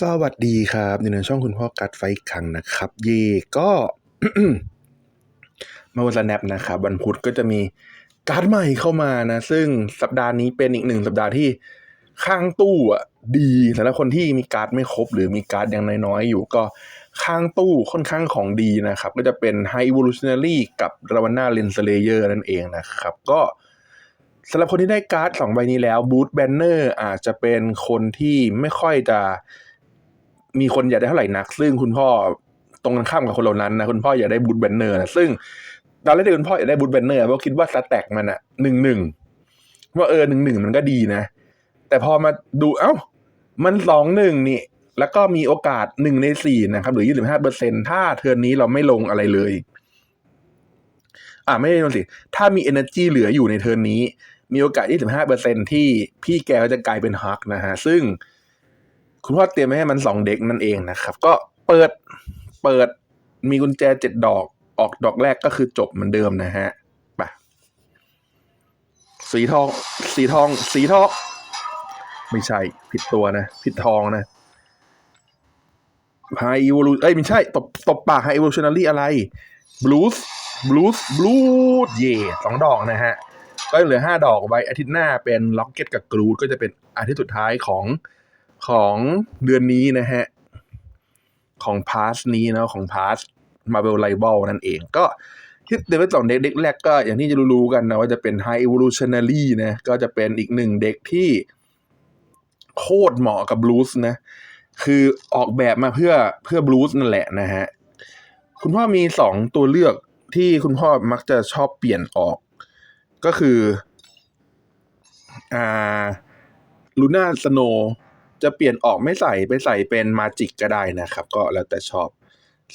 สวัสดีครับในช่องคุณพ่อกัดไฟครั้งนะครับ เย่ก็มาวันสแนปนะครับวันพุธก็จะมีการ์ดใหม่เข้ามานะ ซึ่งสัปดาห์นี้เป็นอีกหนึ่งสัปดาห์ที่ข้างตู้อะดีสำหรับคนที่มีการ์ดไม่ครบ หรือมีการ์ดยังน้อยๆอยู่ก็ข้างตู้ค่อนข้างของดีนะครับ ก็จะเป็น High Evolutionary กับ r a v a n a Lens Slayer นั่นเองนะครับ ก็ สำหรับคนที่ได้การ์ดสองใบนี้แล้วบูธแบนเนอร์อาจจะเป็นคนที่ไม่ค่อยจะมีคนอยากได้เท่าไหร่นัก ซึ่งคุณพ่อตรงกันข้ามกับคนเหล่านั้นนะคุณพ่ออยากได้บูธแบนเนอร์นะซึ่งตอนแรกที่คุณพ่ออยากได้บูธแบนเนอร์เพราะคิดว่าสแต็กมันอะหนึ่งหนึ่งว่าเออหนึ่งหนึ่งมันก็ดีนะ แต่พอมาดูเอ้า มันสองหนึ่งนี่ แล้วก็มีโอกาสหนึ่งในสี่นะครับ หรือยี่สิบห้าเปอร์เซ็นถ้าเทอร์นนี้เราไม่ลงอะไรเลย อ่าไม่ได้ลงสิ ถ้ามี energy เหลืออยู่ในเทอร์นนี้ มีโอกาส 25%ที่พี่แกจะกลายเป็นฮักนะฮะ ซึ่งคุณพ่อเตรียมไว้ให้มันสองเด็กนั่นเองนะครับ ก็เปิดเปิดมีกุญแจเจ็ดดอกออกดอกแรกก็คือจบเหมือนเดิมนะฮะไปสีทอง สีทอง สีทอง ไม่ใช่ ผิดตัวนะ ผิดทองนะไฮอีวลูเอ้ยไม่ใช่ ตบตบปากไฮอีวลูชันนารีอะไรบลูส์บลูส์บลูส์เย่สองดอกนะฮะ ก็เหลือห้าดอกไว้อาทิตย์หน้าเป็นล็อกเก็ตกับกรูดก็จะเป็นอาทิตย์สุดท้ายของของเดือนนี้นะฮะ ของพาสนี้นะของพาสมาเ v ลไลเบลนั่นเองก็ที่เดวิดสองเด็กเด็กแรกก็อย่างที่จะรู้ๆกันนะว่าจะเป็น High Evolutionary นะก็จะเป็นอีกหนึ่งเด็กที่โคตรเหมาะกับบลูส์นะ คือออกแบบมาเพื่อเพื่อบลูส์นั่นแหละนะฮะ คุณพ่อมีสองตัวเลือกที่คุณพ่อมักจะชอบเปลี่ยนออก ก็คืออ่าลูน่าสโนจะเปลี่ยนออกไม่ใส่ไปใส่เป็นมาจิกก็ได้นะครับ ก็แล้วแต่ชอบ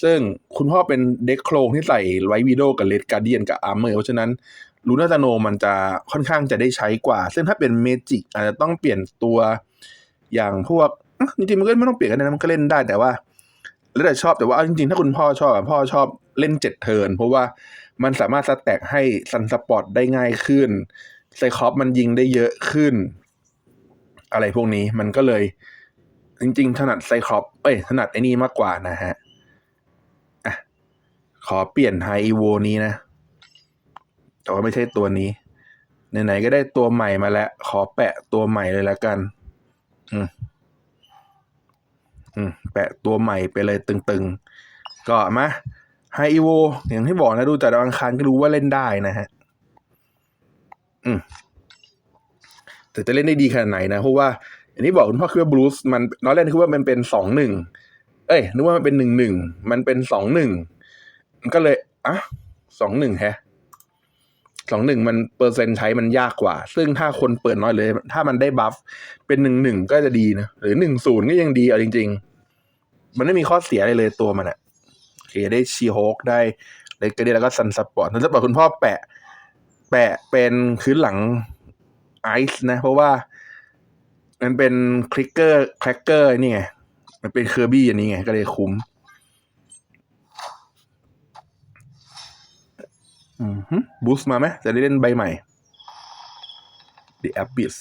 ซึ่งคุณพ่อเป็นเด็กโครงที่ใส่ไววีโดกับเลดการเดียนกับอาร์เมอร์เพราะฉะนั้นลูน่าสโนมันจะค่อนข้างจะได้ใช้กว่า ซึ่งถ้าเป็นเมจิกอาจจะต้องเปลี่ยนตัวอย่างพวกจริงๆมันก็ไม่ต้องเปลี่ยนกันนะมันก็เล่นได้แต่ว่า แล้วแต่ชอบแต่ว่าจริงๆถ้าคุณพ่อชอบพ่อชอบเล่นเจ็ดเทิร์นเพราะว่า มันสามารถสแต็กให้ซันสปอร์ตได้ง่ายขึ้นไซคอปมันยิงได้เยอะขึ้น อะไรพวกนี้มันก็เลย จริง ๆ ถนัดไซคอปเอ้ย ถนัดไอ้นี่มากกว่านะฮะอะขอเปลี่ยนไฮอีโวนี้นะ แต่ว่าไม่ใช่ตัวนี้ไหนๆก็ได้ตัวใหม่มาแล้ว ขอแปะตัวใหม่เลยแล้วกัน อืมอืมแปะตัวใหม่ไปเลยตึงๆ ก็มา ไฮอีโวอย่างที่บอกนะดูจากดาวอังคารก็รู้ว่าเล่นได้นะฮะ อืม แต่จะเล่นได้ดีขนาดไหนนะ เพราะว่าอย่างที่บอกคุณพ่อคือว่าบลูส์มันน้อยแรกคือว่ามันเป็นสองหนึ่งเอ้ยนึกว่ามันเป็นหนึ่งหนึ่งมันเป็นสองหนึ่งมันก็เลยอะสองหนึ่งแฮะสองหนึ่งมันเปอร์เซ็นต์ใช้มันยากกว่า ซึ่งถ้าคนเปิดน้อยเลย ถ้ามันได้บัฟเป็นหนึ่งหนึ่งก็จะดีนะ หรือหนึ่งศูนย์ก็ยังดีเอาจริง ๆ มันไม่มีข้อเสียอะไรเลยตัวมันอะ ได้ชีโฮกได้เลกเกอร์แล้วก็ซันสปอร์ตซันสปอร์ตคุณพ่อแปะ แปะเป็นพื้นหลังไอซ์นะ เพราะว่ามันเป็นคลิกเกอร์แครกเกอร์นี่ไงมันเป็นเคอร์บี้อันนี้ไง ก็เลยคุ้มอืมบูสต์มาไหมจะได้เล่นใบใหม่ The Abyss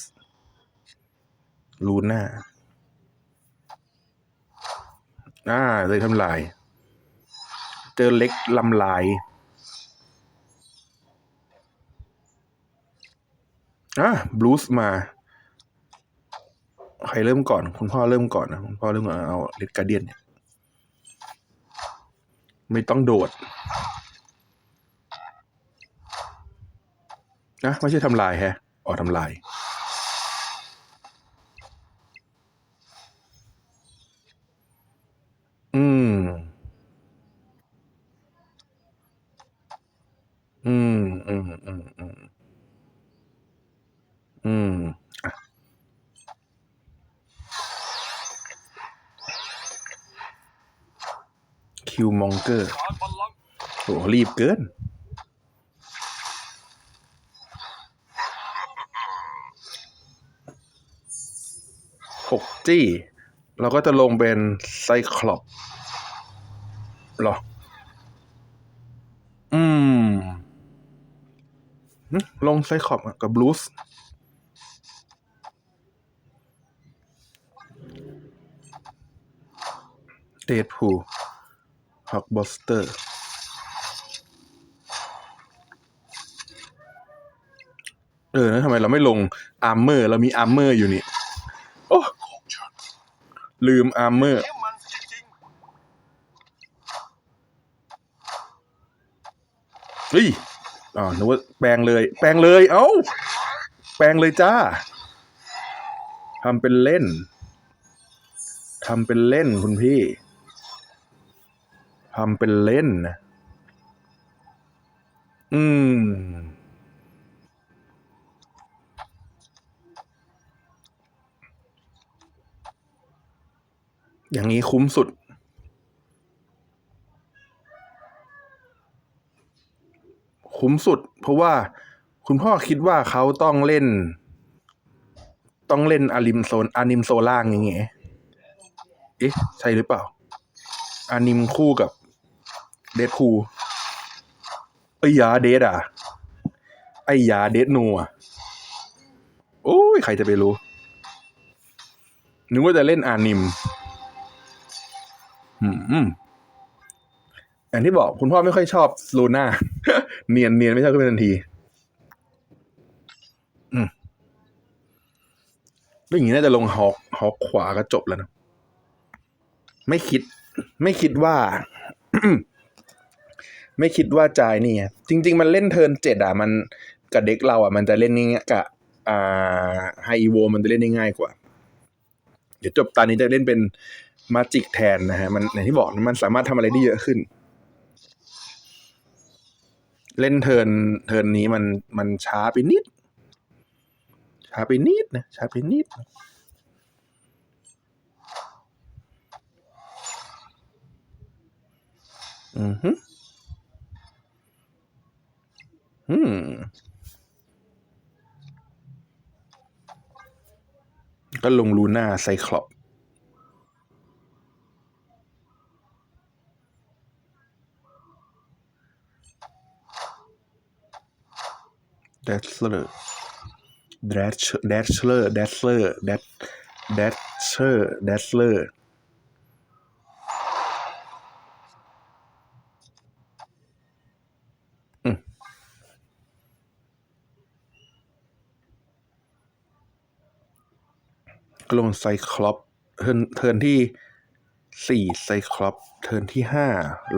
ลูน่าอ่าเลยทำลาย เจอเล็กลำลายอะบลูส์มา ใครเริ่มก่อน คุณพ่อเริ่มก่อนนะคุณพ่อเริ่มก่อนเอาเลดการเดียนเนี่ยไม่ต้องโดด นะ ไม่ใช่ทำลายแฮะอ๋อทำลาย อืม อืม อืม อืม อืม อืมอะ คิวมองเกอร์โหรีบเกิน หกจี้ เราก็จะลงเป็นไซคลอปหรอ อืม ลงไซคลอปกับบลูสเดดพูฮ อกบอสเตอร์ เออแล้วทำไมเราไม่ลงอาร์เมอร์ เรามีอาร์เมอร์อยู่นี่ โอ้ลืมอาร์เมอร์เฮ้ยอ๋อนึกว่าแปลงเลย แปลงเลย เอ้า แปลงเลยจ้าทำเป็นเล่นทำเป็นเล่นคุณพี่ ทำเป็นเล่นนะ อืม อย่างนี้คุ้มสุด คุ้มสุด เพราะว่าคุณพ่อคิดว่าเขาต้องเล่น ต้องเล่นอาริมโซนอานิมโซล่างอย่างเงี้ยเอ๊ะ ใช่หรือเปล่าอานิมคู่กับ เดดคูไอ้ยาเดดอะ ไอ้ยาเดดนูอะ โอ้ย ใครจะไปรู้ นึกว่าจะเล่นอานิม อืมอย่างที่บอกคุณพ่อไม่ค่อยชอบลูน่า เนียนเนียนไม่ชอบขึ้นไปทันที อืมแล้วองนี้น่าจะลงฮอกฮอกขวาก็จบแล้วนะ ไม่คิด ไม่คิดว่า ไม่คิดว่าจายนี่ไงจริง ๆ มันเล่นเทิร์นเจ็ดอะมันกับเด็กเราอะมันจะเล่นง่ายกับอ่าไฮอีโวมันจะเล่นได้ง่ายกว่า เดี๋ยวจบตอนนี้จะเล่นเป็นมาจิกแทนนะฮะมันอย่างที่บอกมันสามารถทำอะไรได้เยอะขึ้น เล่นเทิร์นเทิร์นนี้มันมันช้าไปนิด ช้าไปนิดนะช้าไปนิดอือฮึ อืมก็ลงลูน่าไซคลอปเดชเลอร์เดชเดชเลอร์เดชเลอร์เดชเดชเชอร์เดชเลอร์ ลงไซคลอปเทิร์นเทิร์นที่สี่ไซคลอปเทิร์นที่ห้า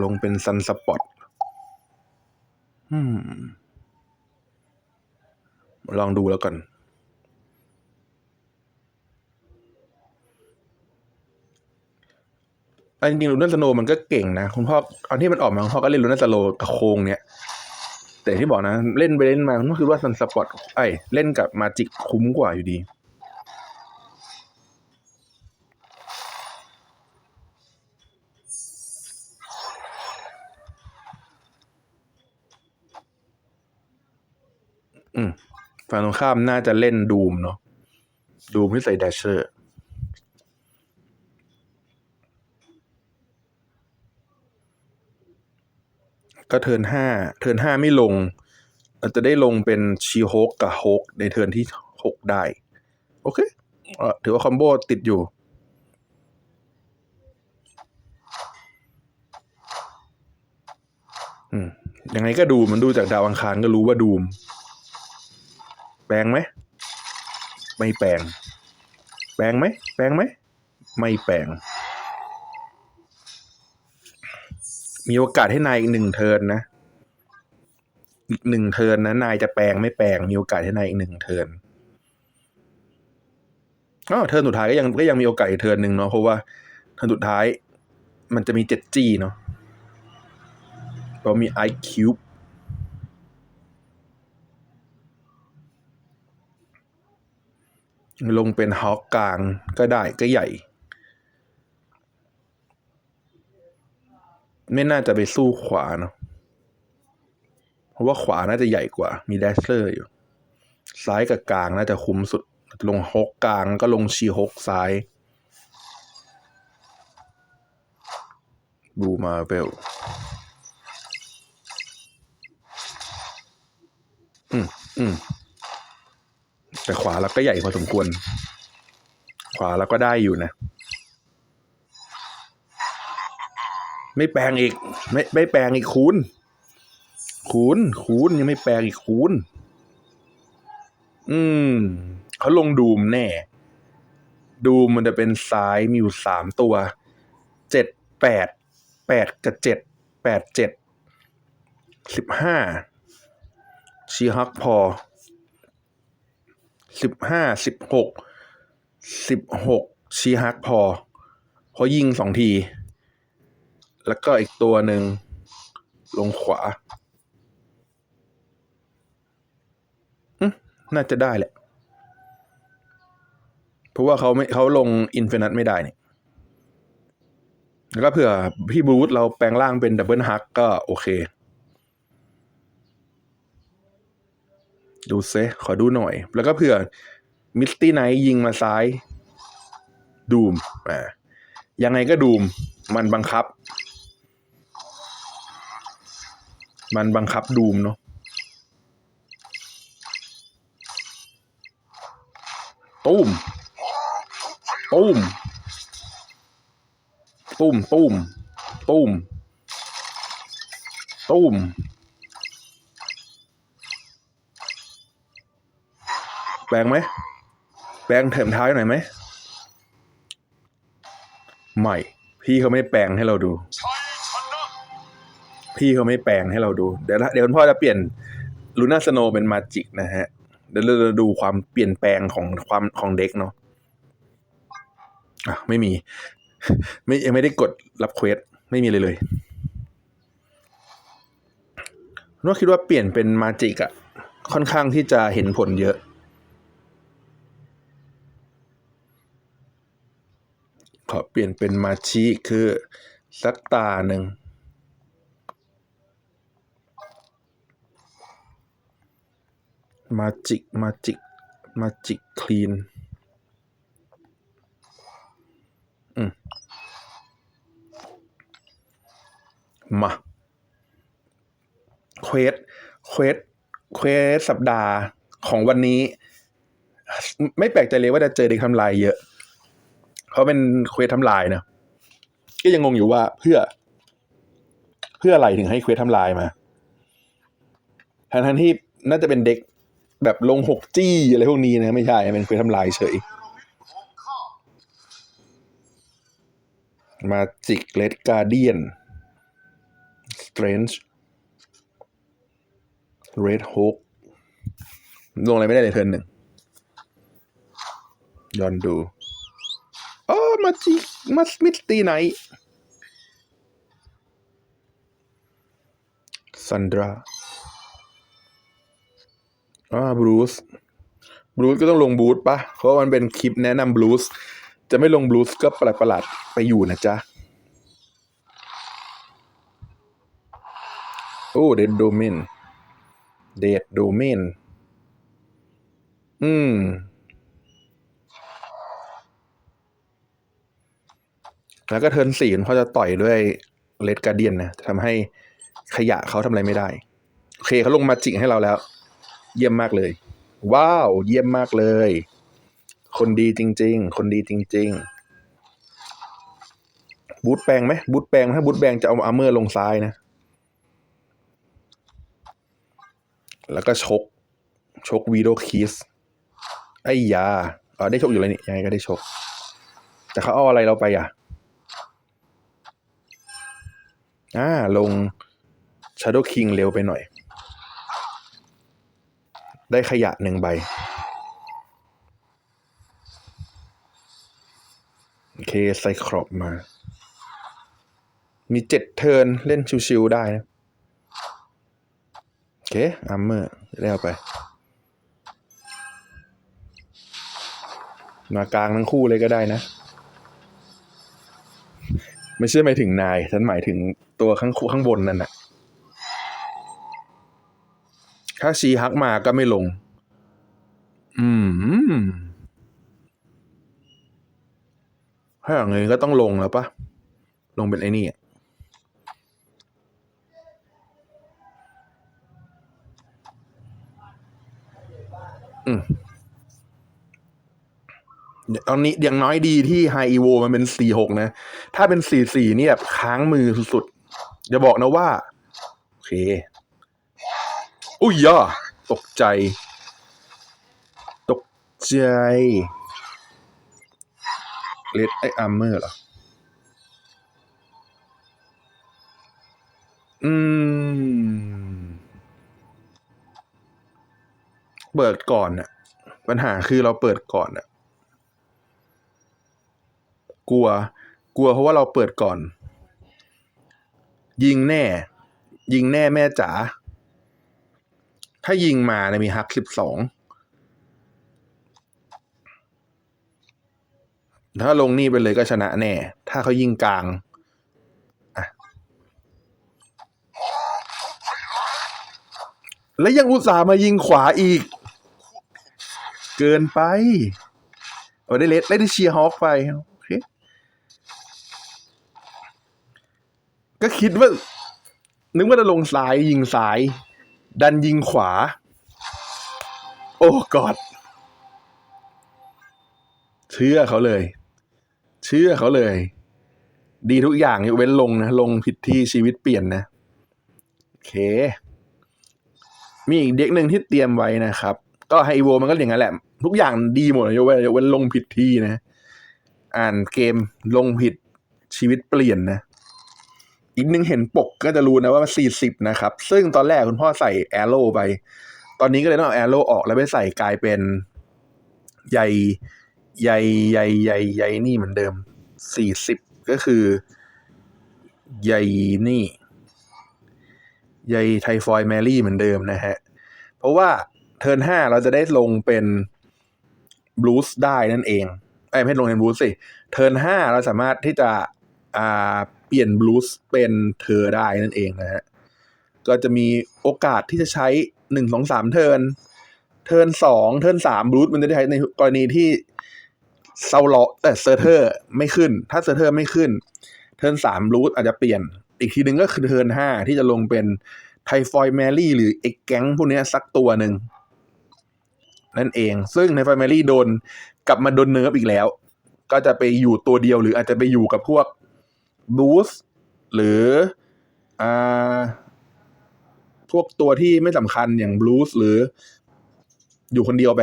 ลงเป็นซันสปอตอืมลองดูแล้วก่อนอันจริงลูน่าสโนมันก็เก่งนะ คุณพ่อตอนที่มันออกมาคุณพ่อก็เล่นลูน่าสโนว์กับโคงเนี่ย แต่ที่บอกนะ เล่นไปเล่นมาก็คือว่าซันสปอตไอเล่นกับมาจิกคุ้มกว่าอยู่ดี ฝั่งตรงข้ามน่าจะเล่นดูมเนาะดูมที่ใส่แดชเชอร์ก็เทิร์นห้าเทิร์นห้าไม่ลงอาจจะได้ลงเป็นชีโฮกกับโฮกในเทิร์นที่หกได้ โอเคเออถือว่าคอมโบติดอยู่ อืมยังไงก็ดูมันดูจากดาวอังคารก็รู้ว่าดูม แปลงไหม ไม่แปลง แปลงไหม แปลงไหม ไม่แปลง มีโอกาสให้นายอีกหนึ่งเทินนะ อีกหนึ่งเทินนะ นายจะแปลงไม่แปลง มีโอกาสให้นายอีกหนึ่งเทินอ๋อเทินสุดท้ายก็ยังก็ยังมีโอกาสอีกเทินหนึ่งเนาะ เพราะว่าเทินสุดท้าย มันจะมีเจ็ดจีเนาะเรามีไอคิว ลงเป็นฮอกกลางก็ได้ก็ใหญ่ ไม่น่าจะไปสู้ขวาเนาะเพราะว่าขวาน่าจะใหญ่กว่า มีแดชเลอร์อยู่ ซ้ายกับกลางน่าจะคุ้มสุด ลงฮอกกลางก็ลงชีฮอกซ้าย บูมาเวลอืมอืม แต่ขวาเราก็ใหญ่พอสมควร ขวาเราก็ได้อยู่นะ ไม่แปลงอีก ไม่ไม่แปลงอีกคูณคูณคูณยังไม่แปลงอีกคูณอืมเขาลงดูมแน่ ดูมมันจะเป็นซ้ายมีอยู่สามตัวเจ็ดแปดแปดกับเจ็ดแปดเจ็ดสิบห้าชีฮักพอ สิบห้าสิบหกสิบหกชีฮักพอเพอยิงสองที แล้วก็อีกตัวหนึ่งลงขวา น่าจะได้แหละ เพราะว่าเขาไม่เขาลงอินฟินิตไม่ได้นี่แล้วก็เผื่อพี่บรูซเราแปลงร่างเป็นดับเบิลฮักก็โอเค ดูเซขอดูหน่อย แล้วก็เผื่อมิสตี้ไนท์ยิงมาซ้าย ดูมอ่ายังไงก็ดูม มันบังคับ มันบังคับดูมเนาะตุ้มตุ้มตุ้มตุ้มตุ้มตุ้ม แปลงไหมแปลงเถมท้ายหน่อยไหมไม่พี่เขาไม่แปลงให้เราดู พี่เขาไม่แปลงให้เราดู เดี๋ยวเดี๋ยวคุณพ่อจะเปลี่ยนลูน่าสโนเป็นมาจิกนะฮะ เดี๋ยวเราจะดูความเปลี่ยนแปลงของความของเด็กเนาะอะไม่มี ไม่ยังไม่ได้กดรับเควสไม่มีเลยเลยผมว่าคิดว่าเปลี่ยนเป็นมาจิกอะค่อนข้างที่จะเห็นผลเยอะ ขอเปลี่ยนเป็นมาชิคือ สักตาหนึ่ง มาจิก มาจิก มาจิกคลีนมาเควสเควสเควสสัปดาห์ของวันนี้ ไม่แปลกใจเลยว่าจะเจอเด็กทำลายเยอะ เพราะเป็นเควสทำลายเนะก็ยังงงอยู่ว่าเพื่อ เพื่ออะไรถึงให้เควสทำลายมาทั้งทั้งที่น่าจะเป็นเด็กแบบลงหกจี้อะไรพวกนี้นะไม่ใช่เป็นเควสทำลายเฉย มาจิกเลดการเดียนสเตรนจ์เรดฮกลงอะไรไม่ได้เลยเทิร์นหนึ่งย้อนดู มาจิมาสมิธตีไหนซันดราอ่าบรูซบรูซก็ต้องลงบูธปะเพราะมันเป็นคลิปแนะนำบรูซจะไม่ลงบลูส์ก็ประหลาดประหลาดๆไปอยู่นะจ๊ะ โอ้เดดโดเมนเดดโดเมนอืม แล้วก็เทิร์นสี่เขาจะต่อยด้วยเลดการเดียนนะทำให้ขยะเขาทำอะไรไม่ได้ โอเคเขาลงมาจิกให้เราแล้ว เยี่ยมมากเลย ว้าว เยี่ยมมากเลย คนดีจริง ๆ คนดีจริง ๆ บูทแปลงไหมบูทแปลงถ้าบูทแปลงจะเอาอาร์เมอร์ลงซ้ายนะ แล้วก็ชก ชกวีโดคิสไอ้ยาอ๋อได้ชกอยู่เลยนี่ยังไงก็ได้ชก แต่เขาเอาอะไรเราไปอะ อ่าลง Shadow King เร็วไปหน่อย ได้ขยะหนึ่งใบ โอเคไซครอปมา มีเจ็ดเทิร์นเล่นชิวๆได้นะ โอเคอัมเมอร์ได้เอาไป มากลางทั้งคู่เลยก็ได้นะ ไม่ใช่หมายถึงนาย ฉันหมายถึงตัวข้างข้างบนนั่นน่ะ ถ้าชีฮักมาก็ไม่ลง อืม ถ้าอย่างงี้ก็ต้องลงแล้วปะ ลงเป็นไอ้นี่อืม ตอนนี้อย่างน้อยดีที่ไฮอีโวมันเป็นสี่หกนะ ถ้าเป็นสี่สี่นี่แบบค้างมือสุดๆอย่าบอกนะว่า โอเค อุ้ยย่าตกใจ ตกใจเลดไออาร์เมอร์เหรอ อืม เปิดก่อนน่ะ ปัญหาคือเราเปิดก่อนน่ะ กลัว กลัวเพราะว่าเราเปิดก่อน ยิงแน่ ยิงแน่แม่จ๋าถ้ายิงมาเนี่ยมีฮักสิบสองถ้าลงนี่ไปเลยก็ชนะแน่ ถ้าเขายิงกลางแล้วยังอุตส่าห์มายิงขวาอีก เกินไป เอาได้เลสได้เชียร์ฮอคไป ก็คิดว่า นึกว่าจะลงซ้ายยิงซ้าย ดันยิงขวา โอ้กอดเชื่อเขาเลย เชื่อเขาเลย ดีทุกอย่างยกเว้นลงนะ ลงผิดที่ชีวิตเปลี่ยนนะ โอเค มีอีกเด็กหนึ่งที่เตรียมไว้นะครับ ก็ไฮโวมันก็อย่างนั้นแหละ ทุกอย่างดีหมดเลยยกเว้นยกเว้นลงผิดที่นะ อ่านเกมลงผิดชีวิตเปลี่ยนนะ อีกหนึ่งเห็นปกก็จะรู้นะว่ามันสี่สิบนะครับ ซึ่งตอนแรกคุณพ่อใส่แอโร่ไป ตอนนี้ก็เลยต้องเอาแอโร่ออกแล้วไปใส่กลายเป็นใยใยใยใยใยนี่เหมือนเดิมสี่สิบก็คือใยนี่ใยไทฟอยแมรี่เหมือนเดิมนะฮะ เพราะว่าเทิร์นห้าเราจะได้ลงเป็นบลูสได้นั่นเองไอ้ไม่ใช่ลงเป็นบลูสสิ เทิร์นห้าเราสามารถที่จะ เปลี่ยนบลูสเป็นเธอได้นั่นเองนะฮะ ก็จะมีโอกาสที่จะใช้หนึ่งสองสามเทิร์นเทิร์นสองเทิร์นสามบลูสมันจะได้ใช้ในกรณีที่เซาเลาะแต่เซอร์เทอร์ไม่ขึ้น ถ้าเซอร์เทอร์ไม่ขึ้น เทิร์นสามบลูสอาจจะเปลี่ยน อีกทีหนึ่งก็คือเทิร์นห้าที่จะลงเป็นไทฟอยแมรี่หรือเอ็กแก๊งพวกนี้สักตัวหนึ่งนั่นเอง ซึ่งในไฟแมรี่โดนกลับมาโดนเนิร์ฟอีกแล้ว ก็จะไปอยู่ตัวเดียวหรืออาจจะไปอยู่กับพวก บูสหรืออ่าพวกตัวที่ไม่สำคัญอย่างบลูสหรือ อยู่คนเดียวไป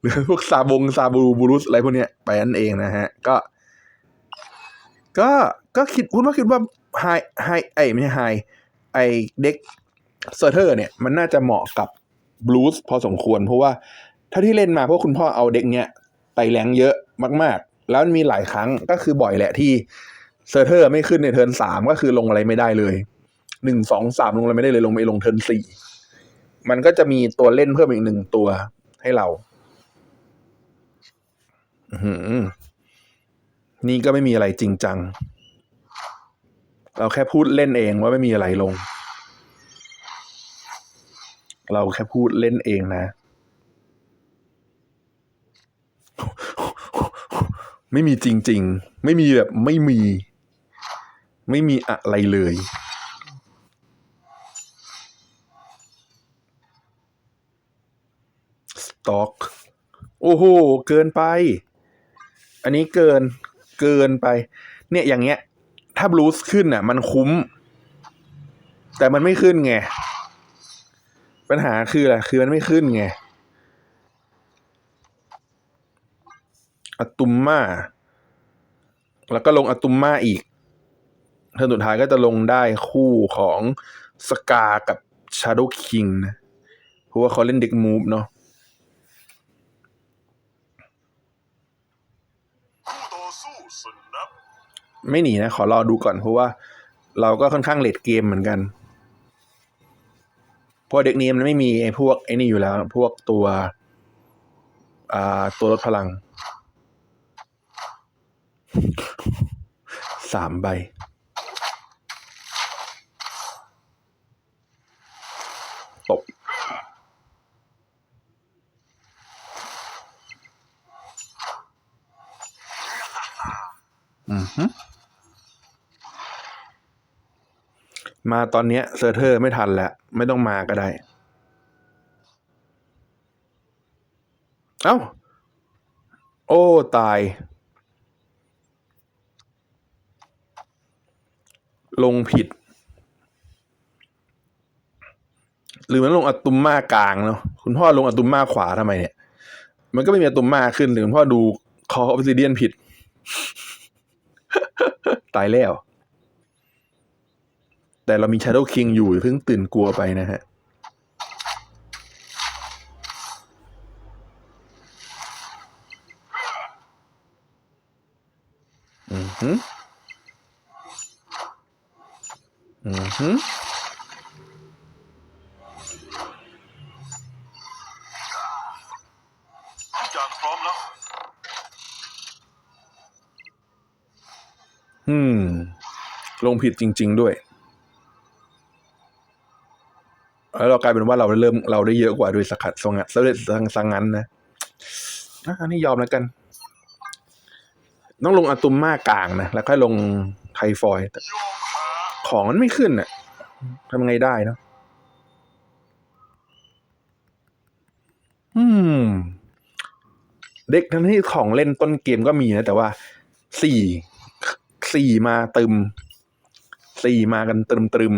หรือพวกซาบงซาบูบูรุสอะไรพวกเนี้ยไปนั่นเองนะฮะ ก็ ก็ก็คิดพูดว่าคิดว่าไฮไฮไอไม่ใช่ไฮไอเด็กเซอร์เทอร์ เนี่ย มันน่าจะเหมาะกับบลูสพอสมควร เพราะว่า ถ้าที่เล่นมาเพราะคุณพ่อเอาเด็กเนี้ยไตแรงเยอะมากๆ แล้วมันมีหลายครั้งก็คือบ่อยแหละที่เซอร์เทอร์ไม่ขึ้นในเทิร์นสามก็คือลงอะไรไม่ได้เลยหนึ่งสองสามลงอะไรไม่ได้เลยลงไปลงเทิร์นสี่มันก็จะมีตัวเล่นเพิ่มอีกหนึ่งตัวให้เราอือหือนี่ก็ไม่มีอะไรจริงจัง เราแค่พูดเล่นเองว่าไม่มีอะไรลง เราแค่พูดเล่นเองนะ ไม่มีจริง ๆ ไม่มีแบบไม่มี ไม่มีอะไรเลย สต็อก โอ้โห เกินไป อันนี้เกิน เกินไป เนี่ยอย่างเงี้ย ถ้าบลูสขึ้นอะ มันคุ้ม แต่มันไม่ขึ้นไง ปัญหาคืออะไร คือมันไม่ขึ้นไง อะตุมมาแล้วก็ลงอะตุมมาอีกเทิร์นสุดท้ายก็จะลงได้คู่ของสกากับชา d ด w คิงนะ เพราะว่าเขาเล่นเด็กมูฟเนาะคู่ต่อสู้สนับไม่หนีนะ ขอรอดูก่อนเพราะว่าเราก็ค่อนข้างเลดเกมเหมือนกัน เพราะเด็กนี้มันไม่มีไอ้พวกไอ้นี่อยู่แล้ว พวกตัว อ่า ตัวลดพลัง สามใบ ตบ อือฮึมาตอนเนี้ยเซอร์เทอร์ไม่ทันแล้ว ไม่ต้องมาก็ได้ เอ้า โอ้ ตาย ลงผิด หรือมันลงอะตุมมากลางเนาะคุณพ่อลงอะตุมมาขวาทำไมเนี่ย มันก็ไม่มีอะตุมมาขึ้นหรือคุณพ่อดูคอออฟซิเดียนผิด ตายแล้ว แต่เรามี Shadow King อยู่อย่เพิ่งตื่นกลัวไปนะฮะอือหือ อือหือทุกอย่างพร้อมแล้วอืมลงผิดจริง ๆ ด้วย แล้วเรากลายเป็นว่าเราเริ่มเราได้เยอะกว่าโดยสกัดสงัดสำเร็จสังสังงั้นนะอะอันนี้ยอมแล้วกัน ต้องลงอะตุมมากลางนะ แล้วค่อยลงไทฟอยด์แต่โยก ของมันไม่ขึ้นน่ะทำไงได้เนาะอืม เด็กทั้งที่ของเล่นต้นเกมก็มีนะ แต่ว่าสี่สี่มาตึมสี่มากันตึมตึม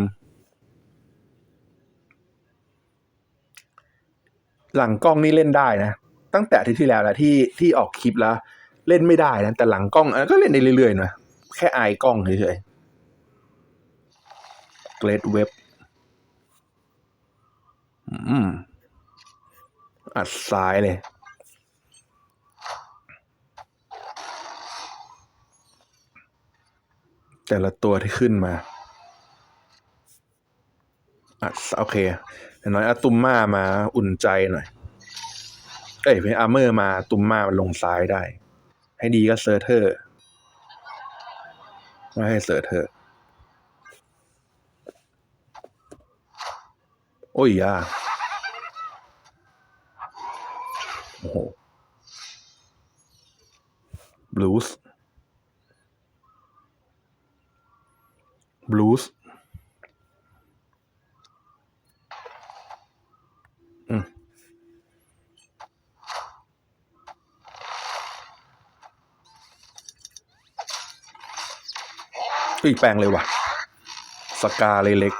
หลังกล้องนี่เล่นได้นะตั้งแต่ที่ที่แล้วแหละที่ที่ออกคลิปแล้ว เล่นไม่ได้นะแต่หลังกล้องก็เล่นได้เรื่อยๆนะแค่อายกล้องเฉยๆ เกรดเว็บอืมอัดซ้ายเลยแต่ละตัวที่ขึ้นมาอะโอเคอย่างน้อยอาตุมมามาอุ่นใจหน่อย เอ้ยเป็นอาร์เมอร์มาตุมมามันลงซ้ายได้ ให้ดีก็เซอร์เทอร์ ไม่ให้เซอร์เทอร์ โอ้ยยาโอ้โหบลูส์บลูส์อืมเฮ้ยแปลงเลยว่ะ สกาเลยเล็ก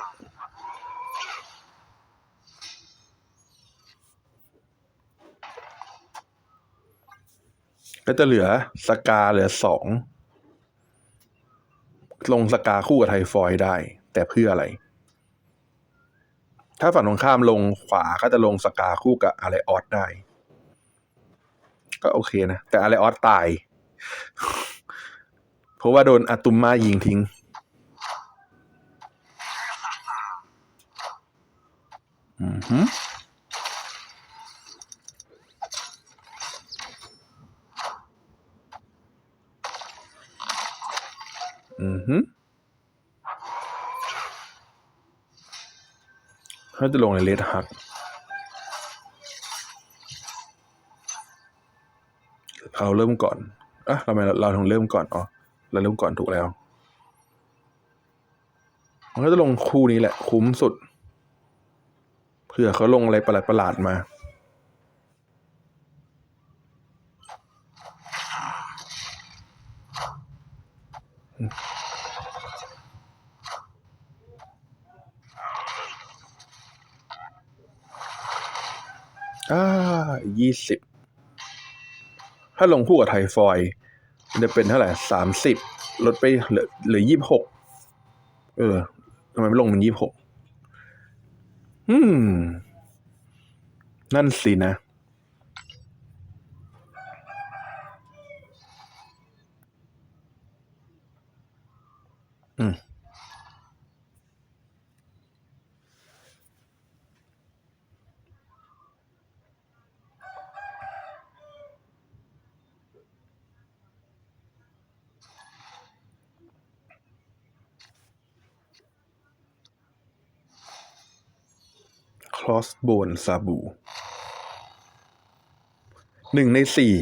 ก็จะเหลือสกาเหลือสองลงสกาคู่กับไทฟอยได้ แต่เพื่ออะไร ถ้าฝั่งตรงข้ามลงขวาก็จะลงสกาคู่กับอะไรออสได้ ก็โอเคนะ แต่อะไรออสตาย เพราะว่าโดนอาตุมมายิงทิ้งอือหือือหือเขาจะลงในเลดฮักเราเริ่มก่อนอะทำไมเราเราถึงเริ่มก่อนอ๋อเราเริ่มก่อนถูกแล้วมันก็จะลงคู่นี้แหละ คุ้มสุดเผื่อเขาลงอะไรประหลาดๆมา ยี่สิบถ้าลงคู่กับไทฟอยมันจะเป็นเท่าไหร่สามสิบลดไปเหลือเหลือยี่สิบหกเออทำไมไม่ลงเป็นยี่สิบหกอืม นั่นสินะ อืม สโบนซาบูหนึ่งในสี่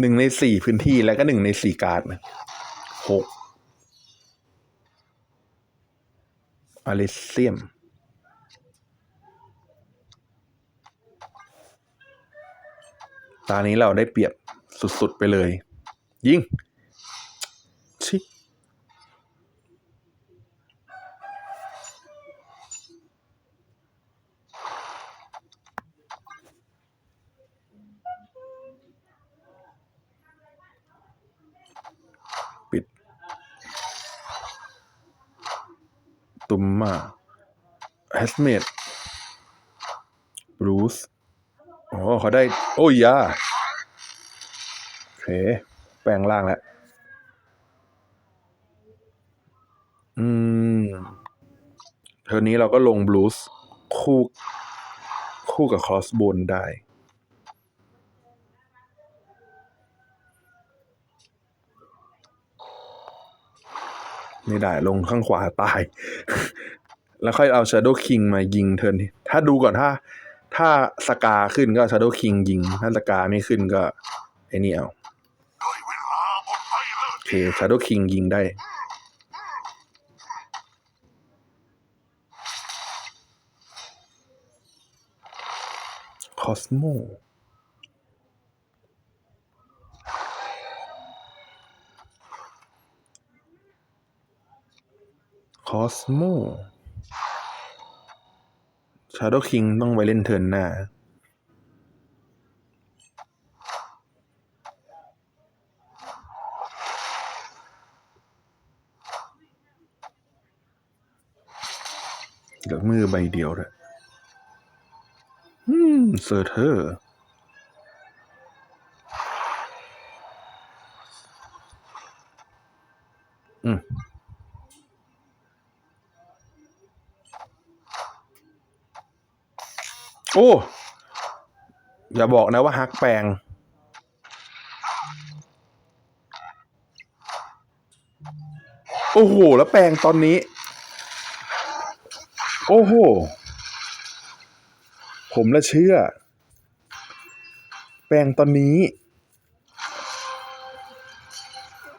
หนึ่งในสี่พื้นที่แล้วก็หนึ่งในสี่การ์ดนะหกอลิเซียมตานี้เราได้เปรียบสุด ๆ ไปเลย ยิง ชิ ปิด ตุมมาแฮ สเมดบรูซอ๋อเขาได้ โอ้ยาโอเค แปลงร่างแล้ว อืม เทอร์นี้เราก็ลงบลูสคู่คู่กับคอสบนได้ ไม่ได้ลงข้างขวาตาย แล้วค่อยเอา Shadow King มายิงเทิร์นถ้าดูก่อนถ้า ถ้าสกาขึ้นก็ Shadow King ยิง ถ้าสกาไม่ขึ้นก็ไอ้นี่เอาได้เวลาหมดให้เลิกโอเค Shadow King ยิงได้คอสโมคอสโม Shadow King ต้องไว้เล่นเทิร์นหน้า เหลือมือใบเดียวด้วยอืมเซอร์เทอร์อืม อ้ อย่าบอกนะว่าฮักแปลง โอ้โห แล้วแปลงตอนนี้ โอ้โห ผมละเชื่อ แปลงตอนนี้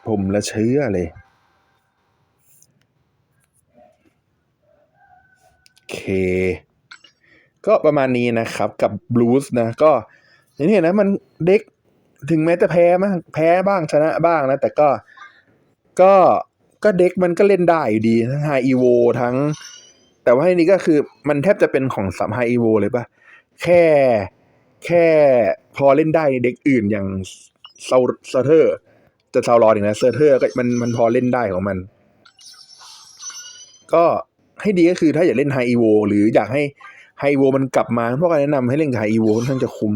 ผมละเชื่อเลยโอเค ก็ประมาณนี้นะครับกับบลูส์นะก็อย่างที่เห็นนะมันเด็กถึงแม้จะแพ้มางแพ้บ้างชนะบ้างนะ แต่ก็ก็ก็เด็กมันก็เล่นได้อยู่ดีทั้งไฮอีโวทั้ง แต่ว่าอันนี้ก็คือมันแทบจะเป็นของสามไฮอีโวเลยปะแค่แค่พอเล่นได้ในเด็กอื่นอย่างเซาเซอร์เทอร์ จะเซารอดอีกนะเซอร์เทอร์ก็มันมันพอเล่นได้ของมัน ก็ให้ดีก็คือถ้าอยากเล่นไฮอีโวหรืออยากให้ ไฮโวมันกลับมาพวกการแนะนำให้เล่นกับไฮอีโวค่อนข้างจะคุ้ม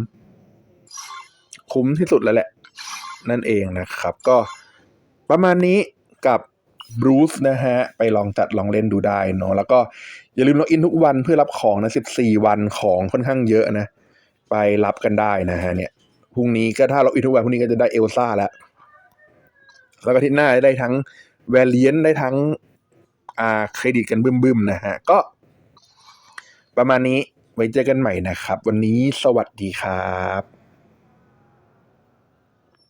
คุ้มที่สุดแล้วแหละ นั่นเองนะครับ ก็ประมาณนี้กับบรูซนะฮะ ไปลองจัดลองเล่นดูได้เนาะแล้วก็อย่าลืมล็อกอินทุกวันเพื่อรับของนะ 14 วันของค่อนข้างเยอะนะ ไปรับกันได้นะฮะเนี่ยพรุ่งนี้ก็ถ้าล็อกอินทุกวันพรุ่งนี้ก็จะได้เอลซ่าแล้ว แล้วก็ที่หน้าได้ทั้งแวรเลียนได้ทั้งอ่าเครดิตกันบึ้มๆนะฮะ ก็ ประมาณนี้ไว้เจอกันใหม่นะครับ วันนี้สวัสดีครับ